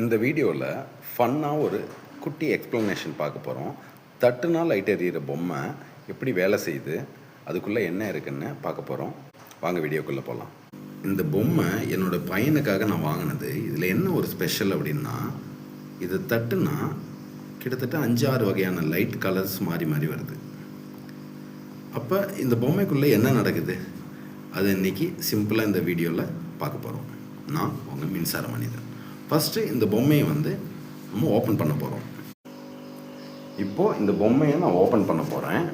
இந்த வீடியோவில் ஃபன்னாக ஒரு குட்டி எக்ஸ்ப்ளனேஷன் பார்க்க போகிறோம் தட்டுனா லைட் எறிகிற பொம்மை எப்படி வேலை செய்யுது அதுக்குள்ளே என்ன இருக்குன்னு பார்க்க போகிறோம் வாங்க வீடியோக்குள்ளே போகலாம் இந்த பொம்மை என்னோடய பையனுக்காக நான் வாங்கினது. இதில் என்ன ஒரு ஸ்பெஷல் அப்படின்னா இது தட்டுனா கிட்டத்தட்ட அஞ்சு ஆறு வகையான லைட் கலர்ஸ் மாறி மாறி வருது. அப்போ இந்த பொம்மைக்குள்ளே என்ன நடக்குது? அது இன்னைக்கு சிம்பிளாக இந்த வீடியோவில் பார்க்க போகிறோம் நான் உங்கள் மின்சார மனிதன். ஃபஸ்ட்டு இந்த பொம்மையை வந்து நம்ம ஓப்பன் பண்ண போகிறோம் இப்போது இந்த பொம்மையை நான் ஓப்பன் பண்ண போகிறேன்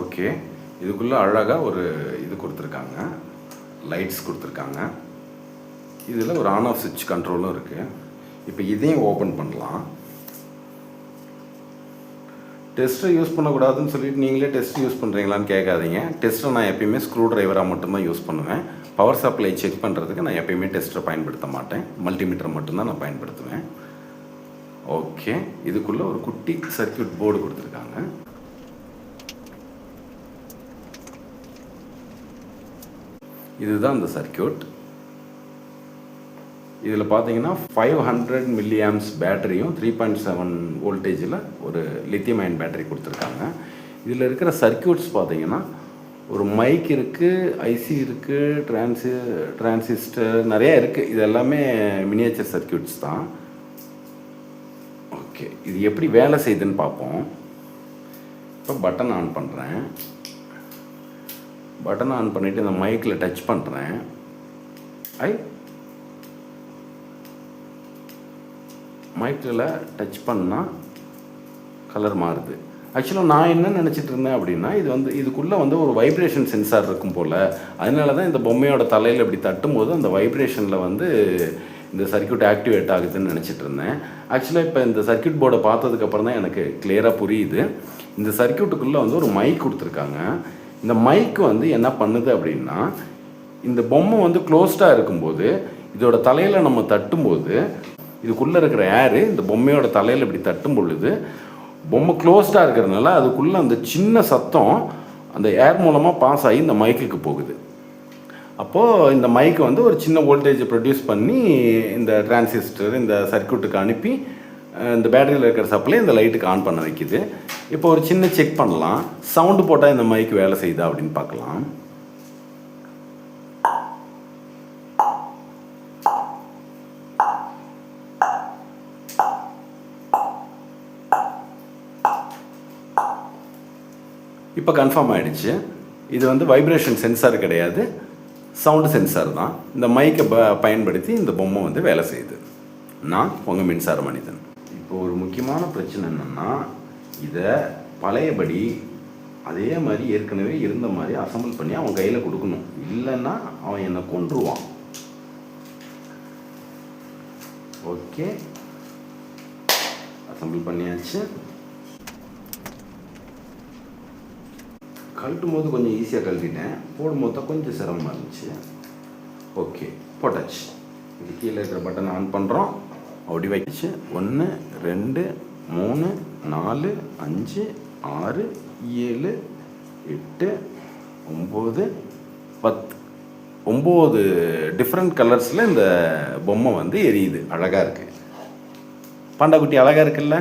ஓகே இதுக்குள்ளே அழகாக ஒரு இது கொடுத்துருக்காங்க. லைட்ஸ் கொடுத்துருக்காங்க. இதில் ஒரு ஆன் ஆஃப் சுவிட்ச் கண்ட்ரோலும் இருக்குது இப்போ இதையும் ஓப்பன் பண்ணலாம். டெஸ்ட்டை யூஸ் பண்ணக்கூடாதுன்னு சொல்லிட்டு நீங்களே டெஸ்ட் யூஸ் பண்ணுறீங்களான்னு கேட்காதீங்க. டெஸ்ட்டை நான் எப்பயுமே ஸ்க்ரூ டிரைவராக மட்டும்தான் யூஸ் பண்ணுவேன். பவர் சப்ளை செக் பண்ணுறதுக்கு நான் எப்பயுமே டெஸ்ட்டை பயன்படுத்த மாட்டேன். மல்டிமீட்டர் மட்டும்தான் நான் பயன்படுத்துவேன். ஓகே இதுக்குள்ளே ஒரு குட்டி சர்க்யூட் போர்டு கொடுத்துருக்காங்க. இதுதான் இந்த சர்க்யூட் இதில் பார்த்தீங்கன்னா ஃபைவ் ஹண்ட்ரட் மில்லியாம்ஸ் பேட்டரியும் த்ரீ பாயிண்ட் செவன் வோல்டேஜில் ஒரு லித்தியம் அயன் பேட்டரி கொடுத்துருக்காங்க. இதில் இருக்கிற சர்க்யூட்ஸ் பார்த்தீங்கன்னா ஒரு மைக் இருக்குது ஐசி இருக்குது டிரான்சி டிரான்சிஸ்டர் நிறையா இருக்குது இது எல்லாமே மினியேச்சர் சர்க்யூட்ஸ் தான். ஓகே இது எப்படி வேலை செய்யுதுன்னு பார்ப்போம். இப்போ பட்டன் ஆன் பண்ணுறேன் பட்டன் ஆன் பண்ணிவிட்டு இந்த மைக்கில் டச் பண்ணுறேன் ஐ மைக்கில் டச் பண்ணால் கலர் மாறுது. ஆக்சுவலாக நான் என்ன நினச்சிட்டு இருந்தேன் அப்படின்னா இது வந்து இதுக்குள்ளே வந்து ஒரு வைப்ரேஷன் சென்சார் இருக்கும் போல். அதனால தான் இந்த பொம்மையோட தலையில் இப்படி தட்டும்போது அந்த வைப்ரேஷனில் வந்து இந்த சர்க்யூட் ஆக்டிவேட் ஆகுதுன்னு நினச்சிட்டு இருந்தேன். ஆக்சுவலாக இப்போ இந்த சர்க்யூட் போர்டை பார்த்ததுக்கப்புறம் தான் எனக்கு கிளியராக புரியுது. இந்த சர்க்யூட்டுக்குள்ளே வந்து ஒரு மைக் கொடுத்துருக்காங்க. இந்த மைக் வந்து என்ன பண்ணுது அப்படின்னா இந்த பொம்மை வந்து க்ளோஸ்டாக இருக்கும்போது இதோட தலையில் நம்ம தட்டும்போது இதுக்குள்ளே இருக்கிற ஏரு இந்த பொம்மையோட தலையில் இப்படி தட்டும் பொழுது பொம்மை க்ளோஸ்டாக இருக்கிறதுனால அதுக்குள்ளே அந்த சின்ன சத்தம் அந்த ஏர் மூலமாக பாஸ் ஆகி இந்த மைக்குக்கு போகுது. அப்போது இந்த மைக்கு வந்து ஒரு சின்ன வோல்டேஜை ப்ரொடியூஸ் பண்ணி இந்த டிரான்சிஸ்டர் இந்த சர்க்யூட்டுக்கு அனுப்பி இந்த பேட்டரியில் இருக்கிற சப்ளை இந்த லைட்டுக்கு ஆன் பண்ண வைக்குது. இப்போ ஒரு சின்ன செக் பண்ணலாம். சவுண்டு போட்டால் இந்த மைக்கு வேலை செய்யுதா அப்படின்னு பார்க்கலாம். இப்போ கன்ஃபார்ம் ஆகிடுச்சு இது வந்து வைப்ரேஷன் சென்சார் கிடையாது. சவுண்டு சென்சார் தான். இந்த மைக்கை ப பயன்படுத்தி இந்த பொம்மை வந்து வேலை செய்யுது. நான் உங்கள் மின்சார மனிதன். இப்போ ஒரு முக்கியமான பிரச்சனை என்னென்னா இதை பழையபடி அதே மாதிரி ஏற்கனவே இருந்த மாதிரி அசம்பிள் பண்ணி அவன் கையில் கொடுக்கணும். இல்லைன்னா அவன் என்னை கொன்றுவான். ஓகே அசம்பிள் பண்ணியாச்சு. கழட்டும் போது கொஞ்சம் ஈஸியாக கழட்டினேன் போடும்போது தான் கொஞ்சம் சிரமமாக இருந்துச்சு. ஓகே போட்டாச்சு. இது கீழே இருக்கிற பட்டன் ஆன் பண்ணுறோம் அப்படி வச்சு ஒன்று ரெண்டு மூணு நாலு அஞ்சு ஆறு ஏழு எட்டு ஒம்பது பத்து. ஒம்பது டிஃப்ரெண்ட் கலர்ஸில் இந்த பொம்மை வந்து எரியுது. அழகாக இருக்குது பாண்டாக்குட்டி அழகாக இருக்குல்ல?